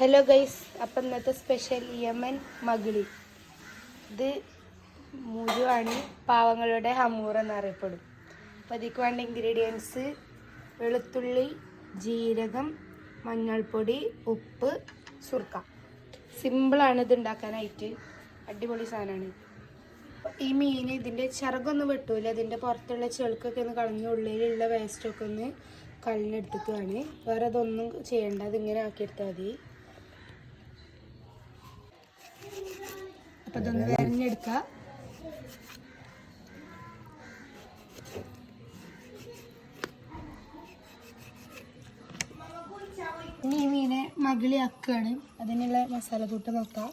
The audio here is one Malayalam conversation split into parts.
ഹലോ ഗൈസ് അപ്പം ഇന്നത്തെ സ്പെഷ്യൽ യമൻ മകിളി. ഇത് മുഴുവാണ് പാവങ്ങളുടെ ഹമൂർ എന്നറിയപ്പെടും. അപ്പോൾ അതിക്ക് വേണ്ട ഇൻഗ്രീഡിയൻസ് വെളുത്തുള്ളി ജീരകം മഞ്ഞൾപ്പൊടി ഉപ്പ് സുർക്ക. സിമ്പിളാണ് ഇത് ഉണ്ടാക്കാനായിട്ട്. അടിപൊളി സാധനമാണ്. ഈ മീൻ ഇതിന്റെ ചിറകൊന്നും വെട്ടൂല. ഇതിന്റെ പുറത്തുള്ള ചെളുക്കൊക്കെ ഒന്ന് കളഞ്ഞ് ഉള്ളിലുള്ള വേസ്റ്റൊക്കെ ഒന്ന് കളഞ്ഞെടുത്തിട്ടാണ് വേറെ അതൊന്നും ചെയ്യേണ്ട. അതിങ്ങനെ ആക്കിയെടുത്താൽ മതി. അപ്പം ഇതൊന്ന് വരഞ്ഞെടുക്കുക ഇനി ഈ മീനെ മകിളിയാക്കുകയാണ്. അതിനുള്ള മസാല കൂട്ട് നോക്കാം.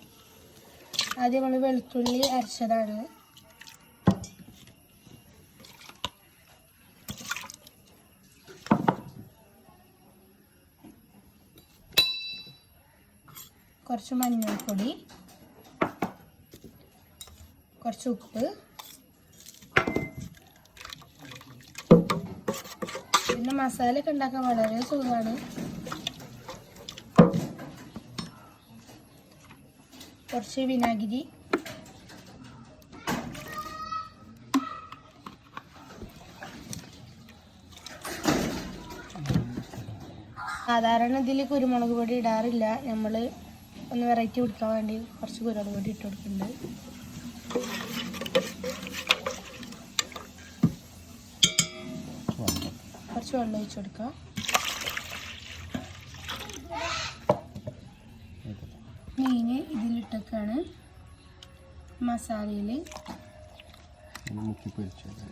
ആദ്യം നമ്മൾ വെളുത്തുള്ളി അരച്ചതാണ്. കുറച്ച് മഞ്ഞൾപ്പൊടി. കുറച്ച് ഉപ്പ്. പിന്നെ മസാലയൊക്കെ ഉണ്ടാക്കാൻ വളരെ സുഖമാണ്. കുറച്ച് വിനാഗിരി. സാധാരണ ഇതിൽ കുരുമുളക് പൊടി ഇടാറില്ല. നമ്മൾ ഒന്ന് വെറൈറ്റി കൊടുക്കാൻ വേണ്ടി കുറച്ച് കുരുമുളക് പൊടി ഇട്ട് കൊടുക്കുന്നുണ്ട്. കുറച്ച് വെള്ളം ഒഴിച്ച് കൊടുക്കാം മീൻ ഇതിലിട്ടൊക്കെയാണ് മസാലയിൽ മുക്കി പൊരിച്ചത്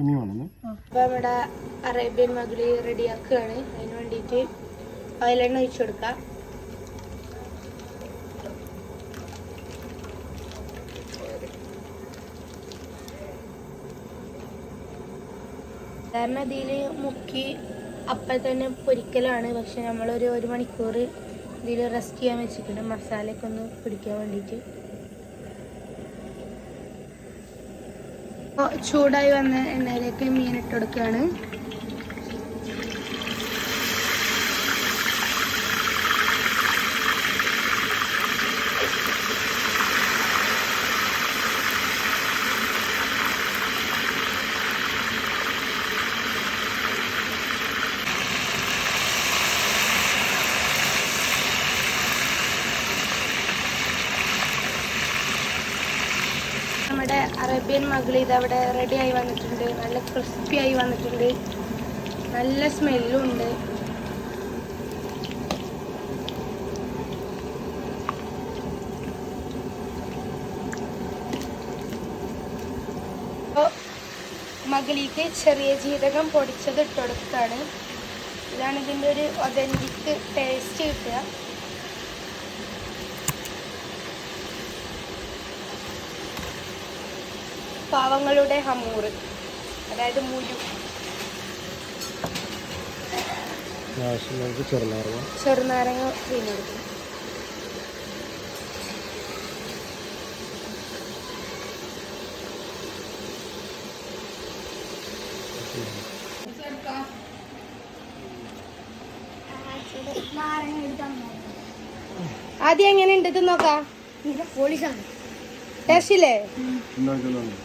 അപ്പോൾ അറേബ്യൻ മകളി റെഡിയാക്കുകയാണ്. അതിന് വേണ്ടിയിട്ട് ഓയിലെണ്ണ ഒഴിച്ചു കൊടുക്കാം. സാധാരണ ഇതിൽ മുക്കി അപ്പം തന്നെ പൊരിക്കലാണ്. പക്ഷെ നമ്മളൊരു ഒരു മണിക്കൂർ ഇതിൽ റെസ്റ്റ് ചെയ്യാൻ വെച്ചിട്ടുണ്ട്. മസാലയൊക്കെ ഒന്ന് പിടിക്കാൻ വേണ്ടിയിട്ട്. ചൂടായി വന്ന എണ്ണയിലേക്ക് മീൻ ഇട്ട് കൊടുക്കുകയാണ്. നമ്മുടെ അറേബ്യൻ മകളി ഇത് അവിടെ റെഡി ആയി വന്നിട്ടുണ്ട്. നല്ല ക്രിസ്പി ആയി വന്നിട്ടുണ്ട്. നല്ല സ്മെല്ലും ഉണ്ട്. മകളിക്ക് ചെറിയ ജീരകം പൊടിച്ചത് ഇട്ടൊടുത്താണ്. ഇതാണ് ഇതിന്റെ ഒരു ഒതന്റിക് ടേസ്റ്റ് കിട്ടുക. പാവങ്ങളുടെ ഹമൂറ് അതായത് മുരു. ചെറുനാരങ്ങ. പിഴിഞ്ഞെടുക്കും ആദ്യം എങ്ങനെ ഉണ്ട് ഇത് നോക്കാം ടേസ്റ്റ് ഇല്ലേ ഉണ്ടാക്കുന്നുണ്ട്